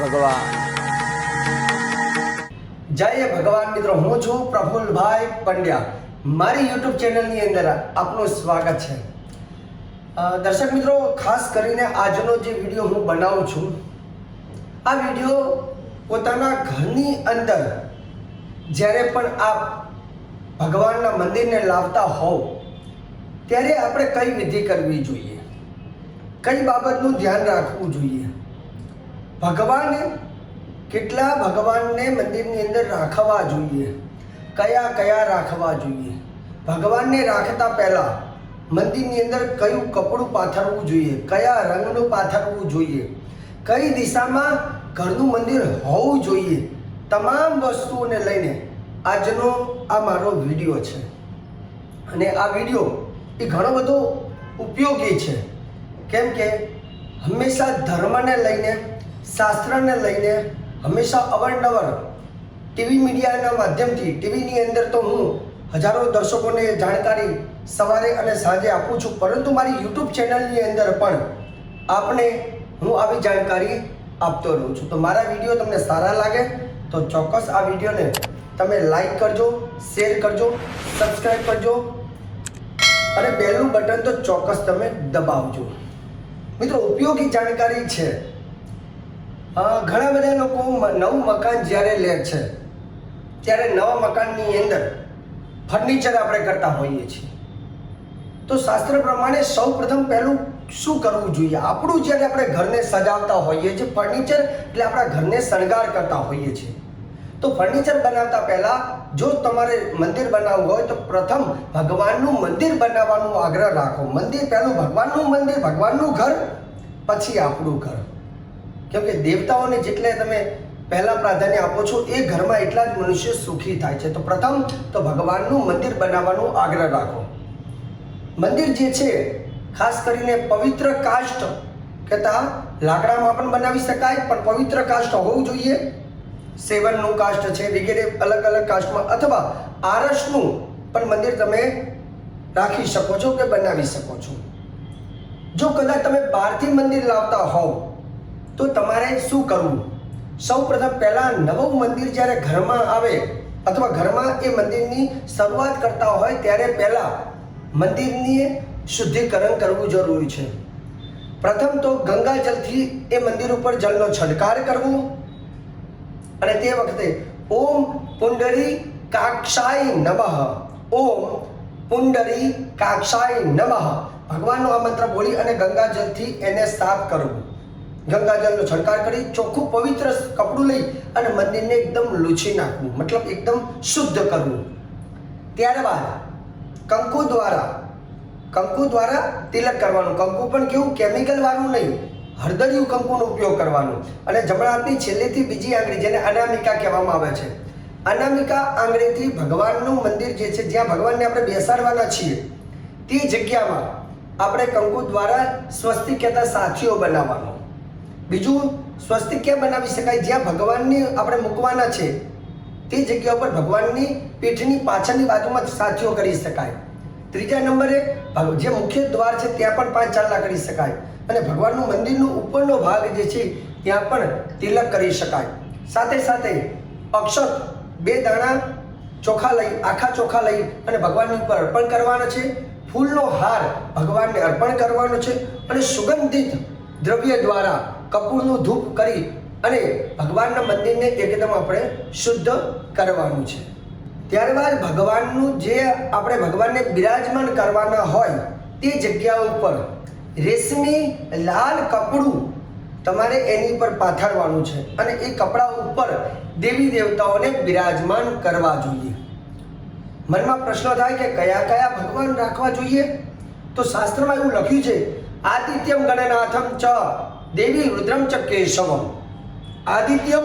ભગવાન. જય ભગવાન મિત્રો, હું છું પ્રફુલભાઈ પંડ્યા. મારી યુટ્યુબ ચેનલની અંદર આપનું સ્વાગત છે. દર્શક મિત્રો, ખાસ કરીને આજનો જે વીડિયો હું બનાવું છું, આ વીડિયો પોતાના ઘરની અંદર જ્યારે પણ આપ ભગવાનના મંદિરને લાવતા હોવ, ત્યારે આપણે કઈ વિધિ કરવી જોઈએ? કઈ બાબતનું ધ્યાન રાખવું જોઈએ? ભગવાન કેટલા ભગવાનને મંદિરની અંદર રાખવા જોઈએ? કયા કયા રાખવા જોઈએ? ભગવાનને રાખતા પહેલાં મંદિરની અંદર કયું કપડું પાથરવું જોઈએ? કયા રંગનું પાથરવું જોઈએ? કઈ દિશામાં ઘરનું મંદિર હોવું જોઈએ? તમામ વસ્તુઓને લઈને આજનો આ મારો વીડિયો છે. અને આ વીડિયો એ ઘણો બધો ઉપયોગી છે. કેમ કે હંમેશા ધર્મને લઈને શાસ્ત્રને લઈને હંમેશા અવારનવાર ટીવી મીડિયાના માધ્યમથી ટીવીની અંદર તો હું હજારો દર્શકોને જાણકારી સવારે અને સાંજે આપું છું, પરંતુ મારી યુટ્યુબ ચેનલની અંદર પણ આપને હું આવી જાણકારી આપતો રહું છું. તો મારા વીડિયો તમને સારા લાગે તો ચોક્કસ આ વિડીયોને તમે લાઈક કરજો શેર કરજો સબસ્ક્રાઈબ કરજો અને બેલનું બટન તો ચોક્કસ તમે દબાવજો. મિત્રો, ઉપયોગી જાણકારી છે. ઘણા બધા લોકો નવું મકાન જ્યારે લે છે, ત્યારે નવા મકાનની અંદર ફર્નિચર આપણે કરતા હોઈએ છીએ. તો શાસ્ત્ર પ્રમાણે સૌ પ્રથમ પહેલું શું કરવું જોઈએ? આપણું જ્યારે આપણે ઘરને સજાવતા હોઈએ છીએ ફર્નિચર એટલે આપણા ઘરને શણગાર કરતા હોઈએ છીએ. તો ફર્નિચર બનાવતા પહેલાં જો તમારે મંદિર બનાવવું હોય, તો પ્રથમ ભગવાનનું મંદિર બનાવવાનું આગ્રહ રાખો. મંદિર પહેલું ભગવાનનું મંદિર, ભગવાનનું ઘર, પછી આપણું ઘર. કેમ કે દેવતાઓને જેટલે તમે પહેલા પ્રાધાન્ય આપો છો, એ ઘરમાં એટલા જ મનુષ્ય સુખી થાય છે. તો પ્રથમ તો ભગવાનનું મંદિર બનાવવાનો આગ્રહ રાખો. મંદિર જે છે, ખાસ કરીને પવિત્ર કાષ્ટ કહેતા લાકડામાં પણ બનાવી શકાય, પણ પવિત્ર કાષ્ટ હોવું જોઈએ. સેવનનું કાષ્ટ છે, વગેરે અલગ અલગ કાષ્ટમાં, અથવા આરસનું પણ મંદિર તમે રાખી શકો છો કે બનાવી શકો છો. જો કદાચ તમે બહારથી મંદિર લાવતા હોવ તો તમારે શું કરવું? સૌ પ્રથમ પહેલાં નવું મંદિર જ્યારે ઘરમાં આવે અથવા ઘરમાં એ મંદિરની શરૂઆત કરતા હોય ત્યારે પહેલાં મંદિરની શુદ્ધિકરણ કરવું જરૂરી છે. પ્રથમ તો ગંગાજળથી એ મંદિર ઉપર જળનો છંટકાર કરવો અને તે વખતે ઓમ પુંડરી કાક્ષાય નમઃ, ઓમ પુંડરી કાક્ષાય નમઃ. ભગવાનનો આ મંત્ર બોલી અને ગંગાજળથી એને સાફ કરવું. ગંગાજલનો છંટકાર કરી ચોખ્ખું પવિત્ર કપડું લઈ અને મંદિરને એકદમ લૂછી નાખવું, મતલબ એકદમ શુદ્ધ કરવું. ત્યારબાદ કંકુ દ્વારા કંકુ દ્વારા તિલક કરવાનું. કંકુ પણ કેવું કેમિકલ વાળું નહીં, હળદરિયું કંકુનો ઉપયોગ કરવાનો. અને જમણા હાથની છેલ્લેથી બીજી આંગળી, જેને અનામિકા કહેવામાં આવે છે. અનામિકા આંગળીથી ભગવાનનું મંદિર જે છે, જ્યાં ભગવાનને આપણે બેસાડવાના છીએ, તે જગ્યામાં આપણે કંકુ દ્વારા સ્વસ્તિક કહેતા સાથીઓ બનાવવાનો. બીજું, સ્વસ્તિક ક્યાં બનાવી શકાય? જ્યાં ભગવાનને આપણે મૂકવાના છે, તે જગ્યા ઉપર ભગવાનની પીઠની પાછળની બાજુમાં સાથીઓ કરી શકાય. ત્રીજા નંબરે જે મુખ્ય દ્વાર છે, ત્યાં પણ પાંચ ચાલના કરી શકાય. અને ભગવાનનું મંદિરનો ઉપરનો ભાગ જે છે, ત્યાં પણ તિલક કરી શકાય. સાથે સાથે, અક્ષત, બે દાણા ચોખા લઈ, આખા ચોખા લઈ અને ભગવાનની ઉપર અર્પણ કરવાનો છે. ફૂલનો હાર ભગવાનને અર્પણ કરવાનો છે. અને સુગંધિત દ્રવ્ય દ્વારા કપૂરનું ધૂપ કરી અને ભગવાનના મંદિરને એકદમ આપણે શુદ્ધ કરવાનું છે. ત્યારબાદ ભગવાનનું જે આપણે ભગવાનને બિરાજમાન કરવાના હોય તે જગ્યા ઉપર રેશમી લાલ કપડું તમારે એની ઉપર પાથરવાનું છે અને એ કપડા ઉપર દેવી દેવતાઓને બિરાજમાન કરવા જોઈએ. મનમાં પ્રશ્ન થાય કે કયા કયા ભગવાન રાખવા જોઈએ? તો શાસ્ત્રમાં એવું લખ્યું છે, આદિત્યમ ગણનાથમ ચ દેવી રુદ્રમ ચ કેશવમ, આદિત્યમ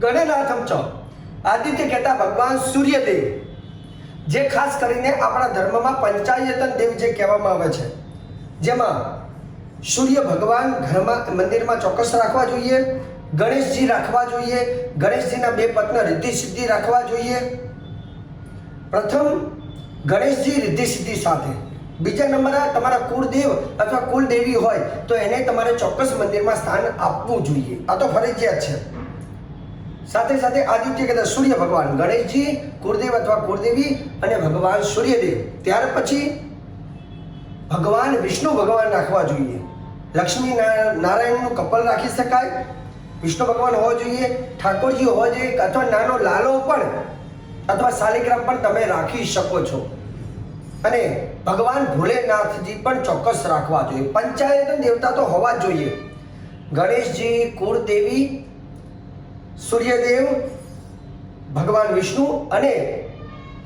ગણનાથમ ચ. આદિત્ય કહેતા ભગવાન સૂર્યદેવ, જે ખાસ કરીને આપણા ધર્મમાં પંચાયતન દેવ જે કહેવામાં આવે છે, જેમાં સૂર્ય ભગવાન ઘરમાં, મંદિરમાં ચોક્કસ રાખવા જોઈએ, ગણેશજી રાખવા જોઈએ, ગણેશજીના બે પત્ન રિદ્ધિ સિદ્ધિ રાખવા જોઈએ. પ્રથમ, ગણેશજી રિદ્ધિ સિદ્ધિ સાથે. બીજા નંબર તમારા કુળદેવ અથવા કુલદેવી હોય, તો એને તમારે ચોક્કસ મંદિરમાં સ્થાન આપવું જોઈએ. આ તો ફરજિયાત છે. સાથે સાથે આદિત્ય કહેતા સૂર્ય ભગવાન ગણેશજી, કુળદેવ અથવા કુળદેવી અને ભગવાન સૂર્યદેવ. ત્યાર પછી ભગવાન વિષ્ણુ ભગવાન રાખવા જોઈએ. લક્ષ્મી નારાયણનું કપલ રાખી શકાય. વિષ્ણુ ભગવાન હોવો જોઈએ, ઠાકોરજી હોવા જોઈએ, અથવા નાનો લાલો પણ, અથવા શાલિગ્રામ પણ તમે રાખી શકો છો. અને ભગવાન ભોલેનાથજી પણ ચોક્કસ રાખવા જોઈએ. પંચાયત દેવતા તો હોવા જ જોઈએ. ગણેશજી, કુળદેવી, સૂર્યદેવ, ભગવાન વિષ્ણુ અને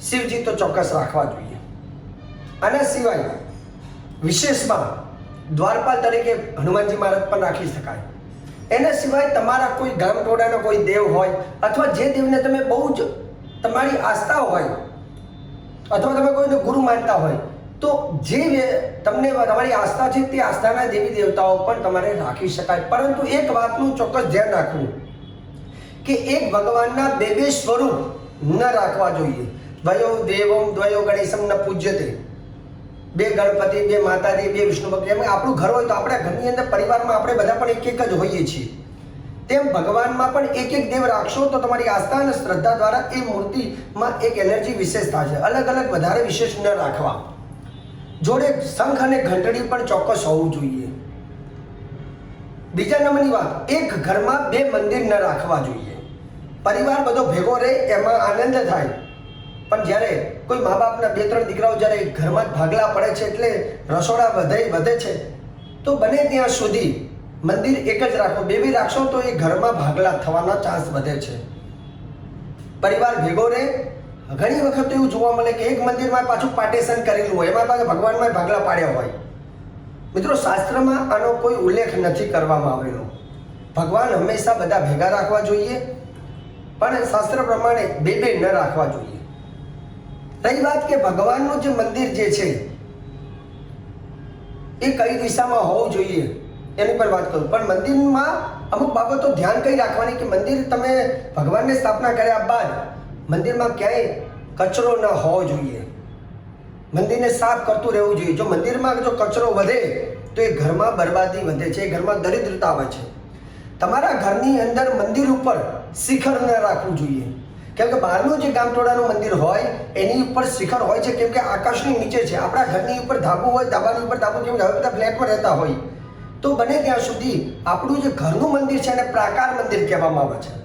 શિવજી તો ચોક્કસ રાખવા જોઈએ. આના સિવાય વિશેષમાં દ્વારપાલ તરીકે હનુમાનજી મહારાજ પણ રાખી શકાય. એના સિવાય તમારા કોઈ ગામ ટોળાનો કોઈ દેવ હોય અથવા જે દેવને તમે બહુ જ તમારી આસ્થા હોય અથવા તમે કોઈને ગુરુ માનતા હોય, તો જે તમને તમારી આસ્થા છે તે આસ્થાના દેવી દેવતાઓ પણ તમારે રાખી શકાય. પરંતુ એક વાતનું ચોક્કસ ધ્યાન રાખવું, કે એક ભગવાનના બે બે સ્વરૂપ ન રાખવા જોઈએ. દ્વયો દેવમ દ્વયો ગણેશમ ન પૂજ્યતે. બે ગણપતિ, બે માતાજી, બે વિષ્ણુ ભક્તિ આપણું ઘર હોય તો આપણા ઘરની અંદર પરિવારમાં આપણે બધા પણ એક એક જ હોઈએ છીએ. તેમ ભગવાનમાં પણ એક એક દેવ રાખશો તો તમારી આસ્થા અને શ્રદ્ધા દ્વારા એ મૂર્તિમાં એક એનર્જી વિશેષતા છે. અલગ અલગ વધારે વિશેષ ન રાખવા. જોડે શંખ અને ઘંટડી પણ ચોક્કસ હોવું જોઈએ. બીજા નંબરની વાત, એક ઘરમાં બે મંદિર ન રાખવા જોઈએ. પરિવાર બધો ભેગો રહે, એમાં આનંદ થાય. પણ જ્યારે કોઈ મા બાપના બે ત્રણ દીકરાઓ જ્યારે ઘરમાં ભાગલા પડે છે એટલે રસોડા વધે વધે છે, તો બને ત્યાં સુધી મંદિર એક જ રાખો, બે બે રાખશો તો એ ઘરમાં ભાગલા થવાના ચાન્સ વધે છે. પરિવાર ભેગો રહે. ઘણી વખત એવું જોવા મળે કે એક મંદિરમાં પાછું પાર્ટેશન કરેલું હોય, એમાં પાછા ભગવાનમાં ભાગલા પાડ્યા હોય. મિત્રો, શાસ્ત્રમાં આનો કોઈ ઉલ્લેખ નથી કરવામાં આવેલો. ભગવાન હંમેશા બધા ભેગા રાખવા જોઈએ, પણ શાસ્ત્ર પ્રમાણે બે બે ન રાખવા જોઈએ. રહી વાત કે ભગવાનનું જે મંદિર જે છે, એ કઈ દિશામાં હોવું જોઈએ? એની પર વાત કરું. પણ મંદિરમાં અમુક બાબતો ધ્યાન કઈ રાખવાની કે મંદિર તમે ભગવાનની સ્થાપના કર્યા બાદ મંદિરમાં ક્યાંય કચરો ન હોવો જોઈએ? મંદિરને સાફ કરતું રહેવું જોઈએ. જો મંદિરમાં જો કચરો વધે, તો એ ઘરમાં બરબાદી વધે છે, એ ઘરમાં દરિદ્રતા આવે છે. તમારા ઘરની અંદર મંદિર ઉપર શિખર ન રાખવું જોઈએ. કેમ કે બહારનું જે ગામટોળાનું મંદિર હોય, એની ઉપર શિખર હોય છે કેમ કે આકાશની નીચે છે. આપણા ઘરની ઉપર ધાબુ હોય, ધાબાની ઉપર ધાબુ કેમ કે હવે બધા ફ્લેટમાં રહેતા હોય. તો બને ત્યાં સુધી આપણું જે ઘરનું મંદિર છે એને પ્રાકાર મંદિર કહેવામાં આવે છે.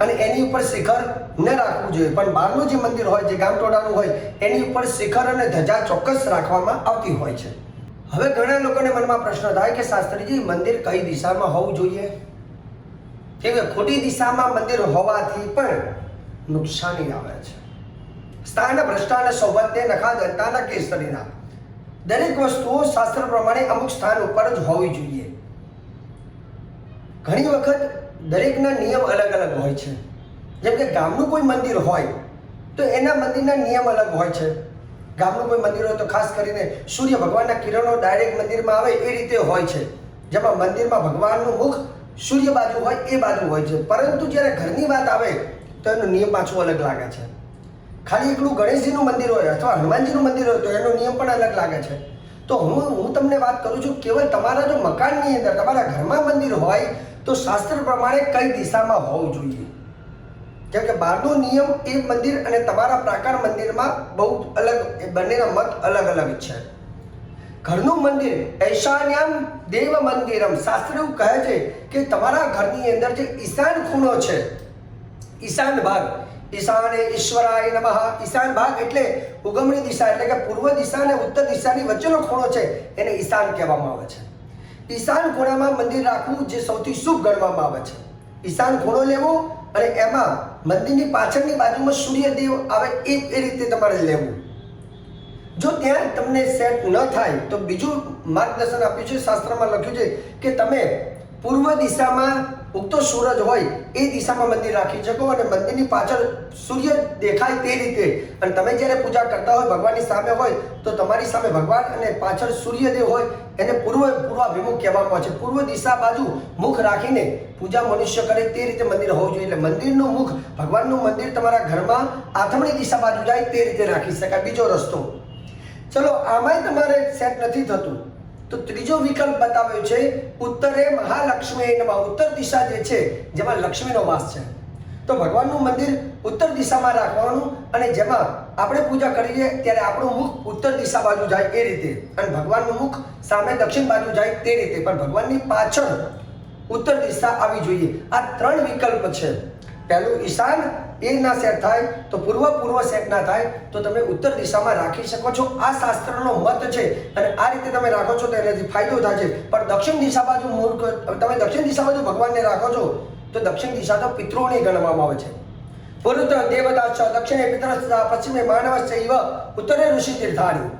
અને એની ઉપર શિખર ન રાખવું જોઈએ. પણ બહારનું જે મંદિર હોય, જે ગામટોળાનું હોય, એની ઉપર શિખર અને ધજા ચોક્કસ રાખવામાં આવતી હોય છે. હવે ઘણા લોકોને મનમાં પ્રશ્ન થાય કે, શાસ્ત્રીજી, મંદિર કઈ દિશામાં હોવું જોઈએ? કેમ કે ખોટી દિશામાં મંદિર હોવાથી પણ નુકસાની આવે છે. સ્થાન ભ્રષ્ટાને સૌભાગ્ય નખા દંતાના કેસરીના. દરેક વસ્તુઓ શાસ્ત્ર પ્રમાણે અમુક સ્થાન ઉપર જ હોવી જોઈએ. ઘણી વખત દરેકના નિયમ અલગ અલગ હોય છે. જેમ કે ગામનું કોઈ મંદિર હોય, તો એના મંદિરના નિયમ અલગ હોય છે. ગામનું કોઈ મંદિર હોય તો ખાસ કરીને સૂર્ય ભગવાનના કિરણો ડાયરેક્ટ મંદિરમાં આવે એ રીતે હોય છે. જેમાં મંદિરમાં ભગવાનનું મુખ સૂર્ય બાજુ હોય એ બાજુ હોય છે. પરંતુ જ્યારે ઘરની વાત આવે, તો એનો નિયમ પાછું અલગ લાગે છે. ખાલી એકલું ગણેશજીનું મંદિર હોય અથવા હનુમાનજીનું મંદિર હોય તો એનો નિયમ પણ અલગ લાગે છે. તો હું હું તમને વાત કરું છું, કેવલ તમારા જો મકાનની અંદર, તમારા ઘરમાં મંદિર હોય તો શાસ્ત્ર પ્રમાણે કઈ દિશામાં હોવું જોઈએ? કેમ કે બહારનો નિયમ એ મંદિર અને તમારા પ્રાકાર મંદિરમાં બહુ અલગ, એ બંનેના મત અલગ અલગ છે. ઘરનું મંદિર, ઐશાન્યામ દેવ મંદિરમ, શાસ્ત્ર એવું કહે છે કે તમારા ઘરની અંદર જે ઈશાન ખૂણો છે, ઈશાન ભાગ ઈશાને ઈશ્વરાય નમઃ. ઈશાન ભાગ એટલે ઉગમણી દિશા, એટલે કે પૂર્વ દિશા અને ઉત્તર દિશાની વચ્ચેનો ખૂણો છે, એને ઈશાન કહેવામાં આવે છે. ઈશાન ખૂણામાં મંદિર રાખવું જે સૌથી શુભ ગણવામાં આવે છે. ઈશાન ખૂણો લેવો અને એમાં મંદિરની પાછળની બાજુમાં સૂર્યદેવ આવે એ એ રીતે તમારે લેવું. જો ત્યાં તમને સેટ ન થાય, તો બીજું માર્ગદર્શન આપ્યું છે, શાસ્ત્રમાં લખ્યું છે કે તમે પૂર્વ દિશામાં ઉગતો સૂરજ હોય એ દિશામાં મંદિર રાખી શકો અને મંદિરની પાછળ સૂર્ય દેખાય તે રીતે. અને તમે જ્યારે પૂજા કરતા હોય, ભગવાનની સામે હોય, તો તમારી સામે ભગવાન અને પાછળ સૂર્યદેવ હોય, એને પૂર્વ પૂર્વાભિમુખ કહેવામાં આવે છે. પૂર્વ દિશા બાજુ મુખ રાખીને પૂજા મનુષ્ય કરે તે રીતે મંદિર હોવું જોઈએ. એટલે મંદિરનું મુખ, ભગવાનનું મંદિર તમારા ઘરમાં આથમણી દિશા બાજુ જાય તે રીતે રાખી શકાય. બીજો રસ્તો. ચલો, આમાંય તમારે સેટ નથી થતું. તો ત્રીજો વિકલ્પ બતાવ્યો છે, ઉત્તરે મહાલક્ષ્મી ઉત્તર દિશા જે છે, જેમાં લક્ષ્મીનો વાસ છે. તો ભગવાનનું મંદિર ઉત્તર દિશામાં રાખવાનું અને જેમાં આપણે પૂજા કરીએ ત્યારે આપણું મુખ ઉત્તર દિશા બાજુ જાય એ રીતે. અને ભગવાનનું મુખ સામે દક્ષિણ બાજુ જાય તે રીતે. પણ ભગવાનની પાછળ ઉત્તર દિશા આવી જોઈએ. આ ત્રણ વિકલ્પ છે. પહેલું ઈશાન એ ના સેટ થાય, તો પૂર્વ પૂર્વ સેટ ના થાય, તો તમે ઉત્તર દિશામાં રાખી શકો છો. આ શાસ્ત્રનો મત છે અને આ રીતે તમે રાખો છો તો એનાથી ફાયદો થાય છે. પણ દક્ષિણ દિશા બાજુ મૂર્ખ તમે દક્ષિણ દિશા બાજુ ભગવાનને રાખો છો, તો દક્ષિણ દિશા તો પિતૃઓને ગણવામાં આવે છે. પુરુત્ર દેવતા દક્ષિણે પિતર પશ્ચિમે માનવ ઇવ, ઉત્તરે ઋષિ તીર્થાણી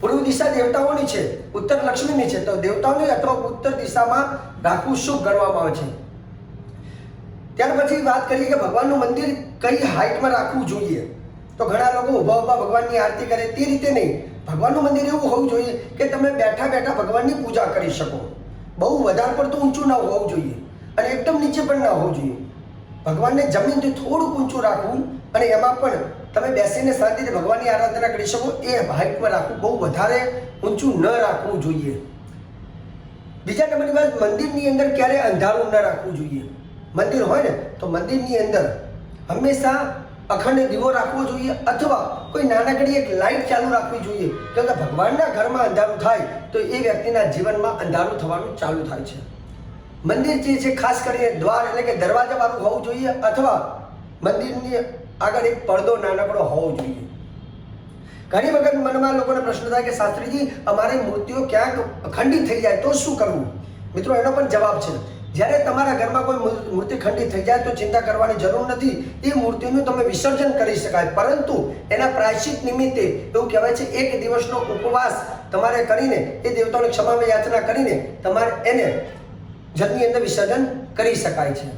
પૂર્વ દિશા દેવતાઓની છે, ઉત્તર લક્ષ્મીની છે, તો દેવતાઓની અથવા ઉત્તર દિશામાં રાખવું શુભ ગણવામાં આવે છે? ત્યાર પછી વાત કરીએ કે ભગવાનનું મંદિર કઈ હાઈટમાં રાખવું જોઈએ? તો ઘણા લોકો ઊભા ઊભા ભગવાનની આરતી કરે તે રીતે નહીં. ભગવાનનું મંદિર એવું હોવું જોઈએ કે તમે બેઠા બેઠા ભગવાનની પૂજા કરી શકો. બહુ વધારે પડતું ઊંચું ના હોવું જોઈએ અને એકદમ નીચે પણ ના હોવું જોઈએ. ભગવાનને જમીનથી થોડુંક ઊંચું રાખવું અને એમાં પણ તમે બેસીને શાંતિથી ભગવાનની આરાધના કરી શકો એ હાઈટમાં રાખવું બહુ વધારે ઊંચું ન રાખવું જોઈએ. બીજા નંબરની વાત મંદિરની અંદર ક્યારે અંધારું ન રાખવું જોઈએ. મંદિર હોય ને, તો મંદિરની અંદર હંમેશા અખંડ દીવો રાખવો જોઈએ અથવા કોઈ નાનકડી એક લાઈટ ચાલુ રાખવી જોઈએ. કેમ કે ભગવાનના ઘરમાં અંધારું થાય, તો એ વ્યક્તિના જીવનમાં અંધારું થવાનું ચાલુ થાય છે. મંદિર જે છે, ખાસ કરીને દ્વાર એટલે કે દરવાજાવાળું હોવું જોઈએ અથવા મંદિરની આગળ એક પડદો નાનકડો હોવો જોઈએ. ઘણી વખત મનમાં લોકોને પ્રશ્ન થાય કે, શાસ્ત્રીજી, અમારી મૂર્તિઓ ક્યાંક ખંડિત થઈ જાય, તો શું કરવું? મિત્રો, એનો પણ જવાબ છે. જ્યારે તમારા ઘરમાં કોઈ મૂર્તિ ખંડિત થઈ જાય તો ચિંતા કરવાની જરૂર નથી. એ મૂર્તિનું તમે વિસર્જન કરી શકાય. પરંતુ એના પ્રાયશ્ચિત નિમિત્તે એવું કહેવાય છે, એક દિવસનો ઉપવાસ તમારે કરીને, એ દેવતાઓની ક્ષમા યાચના કરીને તમારે એને જળની અંદર વિસર્જન કરી શકાય છે.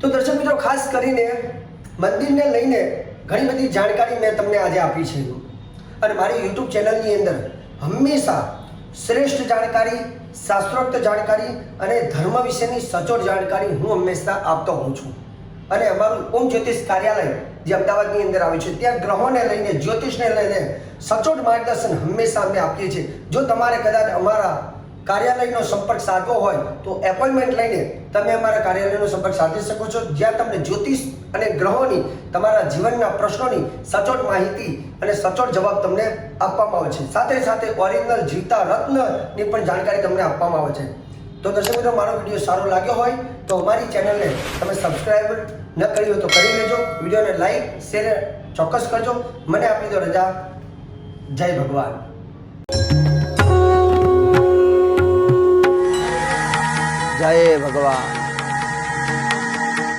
તો દર્શક મિત્રો, ખાસ કરીને મંદિરને લઈને ઘણી બધી જાણકારી મેં તમને આજે આપી છે. અને મારી યુટ્યુબ ચેનલની અંદર હંમેશા શ્રેષ્ઠ જાણકારી શાસ્ત્રોક્ત જાણકારી અને ધર્મ વિશેની સચોટ જાણકારી હું હંમેશા આપતો હોઉં છું. અને અમારું ઓમ જ્યોતિષ કાર્યાલય જે અમદાવાદની અંદર આવ્યું છે, ત્યાં ગ્રહોને લઈને, જ્યોતિષને લઈને સચોટ માર્ગદર્શન હંમેશા અમે આપીએ છીએ. જો તમારે કદાચ અમારા કાર્યાલયનો સંપર્ક સાધવો હોય, તો એપોઇન્ટમેન્ટ લઈને તમે અમારા કાર્યાલયનો સંપર્ક સાધી શકો છો. જ્યાં તમને જ્યોતિષ અને ગ્રહોની, તમારા જીવનના પ્રશ્નોની સચોટ માહિતી અને સચોટ જવાબ તમને આપવામાં આવે છે. સાથે સાથે ઓરિજિનલ જીવતા રત્નની પણ જાણકારી તમને આપવામાં આવે છે. તો દર્શક મિત્રો, મારો વીડિયો સારો લાગ્યો હોય તો અમારી ચેનલને તમે સબસ્ક્રાઈબ ન કરી હોય તો કરી લેજો. વિડીયોને લાઈક શેર ચોક્કસ કરજો. મને આપી દો રજા. જય ભગવાન. જય ભગવાન.